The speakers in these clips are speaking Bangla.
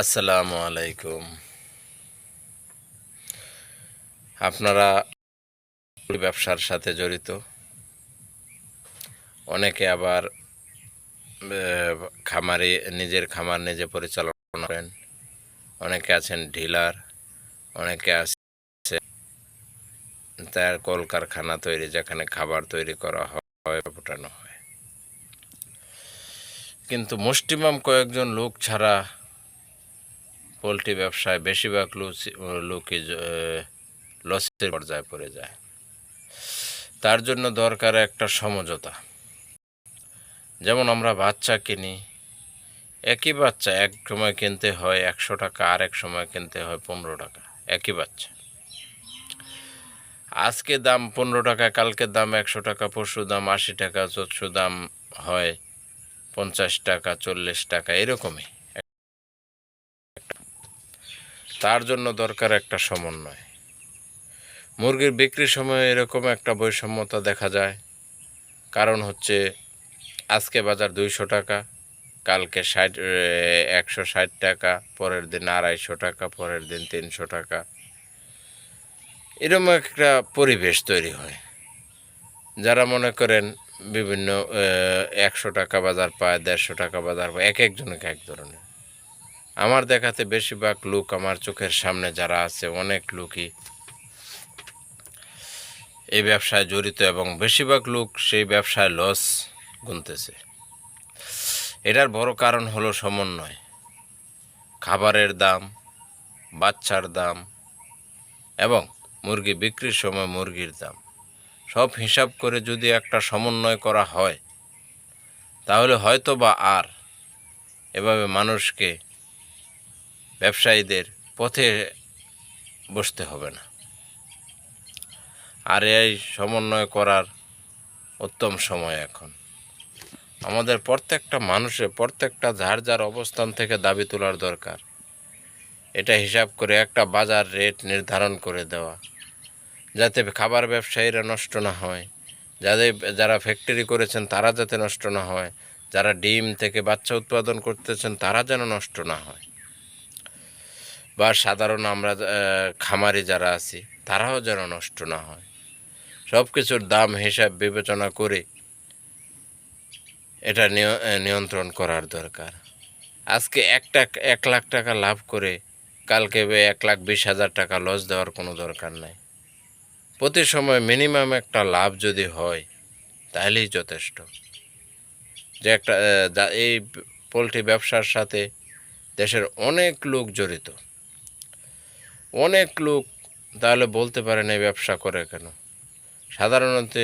আসসালামু আলাইকুম। আপনারা ব্যবসার সাথে জড়িত। অনেকে আবার খামারে, নিজের খামার নিজে পরিচালনা করেন। অনেকে আছেন ডিলার, অনেকে আছে তার কলকারখানা তৈরি, যেখানে খাবার তৈরি করা হয়, ফোটানো হয়। কিন্তু মুষ্টিমাম কয়েকজন লোক ছাড়া পোলট্রি ব্যবসায় বেশিরভাগ লোকই লসের পর্যায়ে পড়ে যায়। তার জন্য দরকার একটা সমঝোতা। যেমন আমরা বাচ্চা কিনি, একই বাচ্চা এক সময় কিনতে হয় একশো টাকা, আর এক সময় কিনতে হয় পনেরো টাকা, একই বাচ্চা। আজকে দাম পনেরো টাকা, কালকের দাম একশো টাকা, পরশু দাম আশি টাকা, চোদ্দশো দাম হয় পঞ্চাশ টাকা, চল্লিশ টাকা, এরকমই। তার জন্য দরকার একটা সমন্বয়। মুরগির বিক্রির সময় এরকম একটা বৈষম্যতা দেখা যায়। কারণ হচ্ছে, আজকে বাজার দুইশো টাকা, কালকে ষাট একশো ষাট টাকা, পরের দিন আড়াইশো টাকা, পরের দিন তিনশো টাকা। এরকম একটা পরিবেশ তৈরি হয়। যারা মনে করেন বিভিন্ন একশো টাকা বাজার পায়, দেড়শো টাকা বাজার পায়, এক একজনকে এক ধরনের। আমার দেখাতে বেশিরভাগ লোক আমার চোখের সামনে যারা আছে, অনেক লোকই এই ব্যবসায় জড়িত এবং বেশিরভাগ লোক সেই ব্যবসায় লস গুনতেছে। এটার বড় কারণ হলো সমন্বয়। খাবারের দাম, বাচ্চার দাম এবং মুরগি বিক্রির সময় মুরগির দাম। সব হিসাব করে যদি একটা সমন্বয় করা হয়, তাহলে হয়তো বা আর এভাবে মানুষকে ব্যবসায়ীদের পথে বসতে হবে না। আর এই সমন্বয় করার উত্তম সময় এখন। আমাদের প্রত্যেকটা মানুষের, প্রত্যেকটা যার যার অবস্থান থেকে দাবি তোলার দরকার। এটা হিসাব করে একটা বাজার রেট নির্ধারণ করে দেওয়া। যাতে খাবার ব্যবসায়ীরা নষ্ট না হয়। যাদের, যারা ফ্যাক্টরি করেছেন তারা যাতে নষ্ট না হয়। যারা ডিম থেকে বাচ্চা উৎপাদন করতেছেন তারা যেন নষ্ট না হয়। বা সাধারণ আমরা খামারে যারা আছি, তারাও যেন নষ্ট না হয়। সব কিছুর দাম হিসাব বিবেচনা করে এটা নিয়- নিয়ন্ত্রণ করার দরকার। আজকে একটা, এক লাখ টাকা লাভ করে কালকে এক লাখ বিশ হাজার টাকা লস দেওয়ার কোনো দরকার নাই। প্রতি সময় মিনিমাম একটা লাভ যদি হয় তাহলেই যথেষ্ট। যে একটা এই পোলট্রি ব্যবসার সাথে দেশের অনেক লোক জড়িত। অনেক লোক তাহলে বলতে পারেন এই ব্যবসা করে কেন? সাধারণত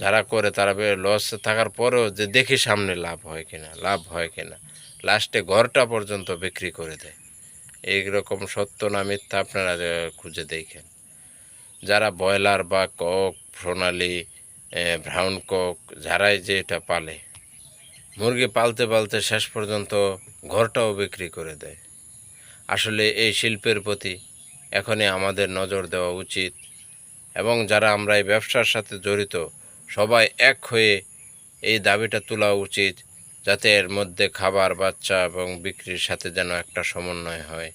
যারা করে তারা লস থাকার পরেও যে দেখি সামনে লাভ হয় কিনা, লাভ হয় কিনা লাস্টে ঘরটা পর্যন্ত বিক্রি করে দেয়। এই রকম সত্য না মিথ্যা আপনারা খুঁজে দেখেন। যারা ব্রয়লার বা কক, সোনালি ব্রাউন কক, যারাই যে এটা পালে, মুরগি পালতে পালতে শেষ পর্যন্ত ঘরটাও বিক্রি করে দেয়। আসলে এই শিল্পের প্রতি এখনই আমাদের নজর দেওয়া উচিত। এবং যারা আমরা এই ব্যবসার সাথে জড়িত, সবাই এক হয়ে এই দাবিটা তোলা উচিত যাতে এর মধ্যে খাবার, বাচ্চা এবং বিক্রির সাথে যেন একটা সমন্বয় হয়।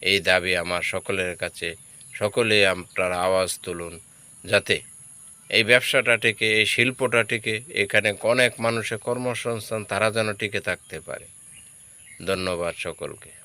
এই দাবি আমার সকলের কাছে। সকলে আপনার আওয়াজ তুলুন যাতে এই ব্যবসাটা টিকে, এই শিল্পটা টিকে, এখানে অনেক মানুষের কর্মসংস্থান তারা যেন টিকে থাকতে পারে। ধন্যবাদ সকলকে।